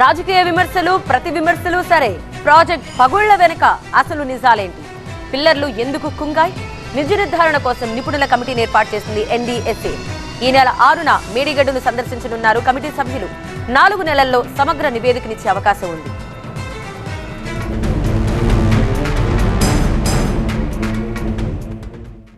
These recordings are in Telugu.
రాజకీయ విమర్శలు ప్రతి విమర్శలు సరే. ప్రాజెక్ట్ పగుళ్ళ వెనుక అసలు నిజాలేంటి? పిల్లర్లు ఎందుకు కుంగాయి? నిజ నిర్ధారణ కోసం నిపుణుల కమిటీని ఏర్పాటు చేసింది ఎన్డీఎస్ఏ. ఈ నెల ఆరున మేడిగడ్డును సందర్శించనున్నారు కమిటీ సభ్యులు. నాలుగు నెలల్లో సమగ్ర నివేదికనిచ్చే అవకాశం ఉంది.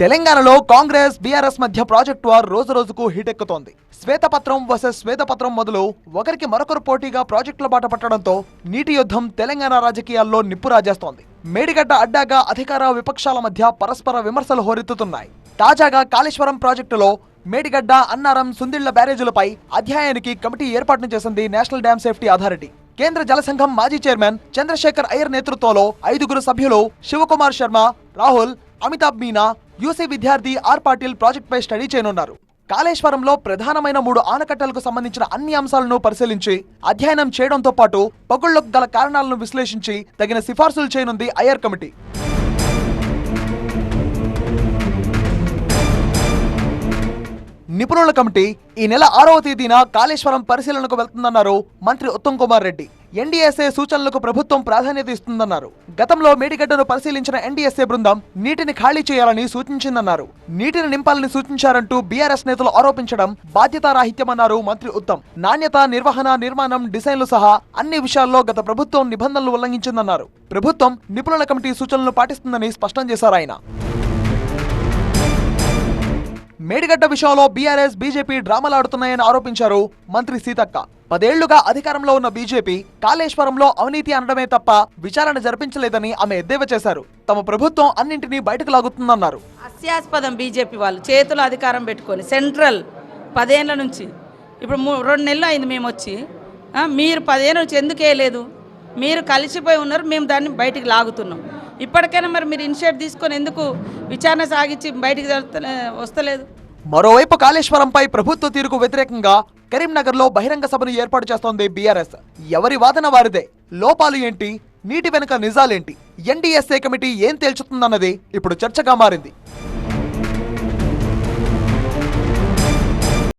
తెలంగాణలో కాంగ్రెస్ బీఆర్ఎస్ మధ్య ప్రాజెక్ట్ వార్ రోజు రోజుకు హీటెక్కుతోంది. శ్వేతపత్రం వర్సెస్ శ్వేతపత్రం మొదలు ఒకరికి మరొకరు పోటీగా ప్రాజెక్టుల బాట పట్టడంతో నీటి యుద్ధం తెలంగాణ రాజకీయాల్లో నిప్పురాజేస్తోంది మేడిగడ్డ అడ్డాగా అధికార విపక్షాల మధ్య పరస్పర విమర్శలు హోరెత్తుతున్నాయి. తాజాగా కాళేశ్వరం ప్రాజెక్టులో మేడిగడ్డ అన్నారం సుందిళ్ళ బ్యారేజీలపై అధ్యాయానికి కమిటీ ఏర్పాటును చేసింది నేషనల్ డ్యామ్ సేఫ్టీ అథారిటీ. కేంద్ర జలసంఘం మాజీ చైర్మన్ చంద్రశేఖర్ అయ్యర్ నేతృత్వంలో ఐదుగురు సభ్యులు శివకుమార్ శర్మ రాహుల్ అమితాబ్ మీనా యూసీ విద్యార్థి ఆర్ పాటిల్ ప్రాజెక్టుపై స్టడీ చేయనున్నారు. కాళేశ్వరంలో ప్రధానమైన మూడు ఆనకట్టలకు సంబంధించిన అన్ని అంశాలను పరిశీలించి అధ్యయనం చేయడంతో పాటు పగుళ్ళకు గల కారణాలను విశ్లేషించి తగిన సిఫార్సులు చేయనుంది అయ్యర్ కమిటీ. నిపుణుల కమిటీ ఈ నెల ఆరవ తేదీన కాళేశ్వరం పరిశీలనకు వెళ్తుందన్నారు మంత్రి ఉత్తమ్ కుమార్ రెడ్డి. ఎన్డీఎస్ఏ సూచనలకు ప్రభుత్వం ప్రాధాన్యత ఇస్తుందన్నారు. గతంలో మేడిగడ్డను పరిశీలించిన ఎన్డీఎస్ఏ బృందం నీటిని ఖాళీ చేయాలని సూచించిందన్నారు. నీటిని నింపాలని సూచించారంటూ బీఆర్ఎస్ నేతలు ఆరోపించడం బాధ్యతారాహిత్యమన్నారు మంత్రి ఉత్తమ్. నాణ్యత నిర్వహణ నిర్మాణం డిజైన్లు సహా అన్ని విషయాల్లో గత ప్రభుత్వం నిబంధనలు ఉల్లంఘించిందన్నారు. ప్రభుత్వం నిపుణుల కమిటీ సూచనలు పాటిస్తుందని స్పష్టం చేశారు ఆయన. మేడిగడ్డ విషయంలో బీఆర్ఎస్ బీజేపీ డ్రామాలాడుతున్నాయని ఆరోపించారు మంత్రి సీతక్క. పదేళ్ళుగా అధికారంలో ఉన్న బీజేపీ కాళేశ్వరంలో అవినీతి అనడమే తప్ప విచారణ జరిపించలేదని ఆమె ఎద్దేవా చేశారు. తమ ప్రభుత్వం అన్నింటినీ బయటకు లాగుతుందన్నారు. హాస్యాస్పదం బీజేపీ వాళ్ళు. చేతులు అధికారం పెట్టుకొని సెంట్రల్ పదేళ్ళ నుంచి. ఇప్పుడు మూ రెండు నెలలు అయింది మేము వచ్చి మీరు పదేళ్ళ నుంచి ఎందుకు వేయలేదు మీరు కలిసిపోయి ఉన్నారు మేము దాన్ని బయటికి లాగుతున్నాం. ఇప్పటికైనా మరి మీరు ఇనిషియేట్ తీసుకొని ఎందుకు విచారణ సాగించి బయటికి వస్తలేదు? మరోవైపు కాళేశ్వరంపై ప్రభుత్వ తీరుకు వ్యతిరేకంగా కరీంనగర్లో బహిరంగ సభను ఏర్పాటు చేస్తోంది బీఆర్ఎస్. ఎవరి వాదన వారిదే? లోపాలు ఏంటి? నీటి వెనుక నిజాలేంటి? ఎన్డీఎస్ఏ కమిటీ ఏం తేల్చుతుందన్నది ఇప్పుడు చర్చగా మారింది.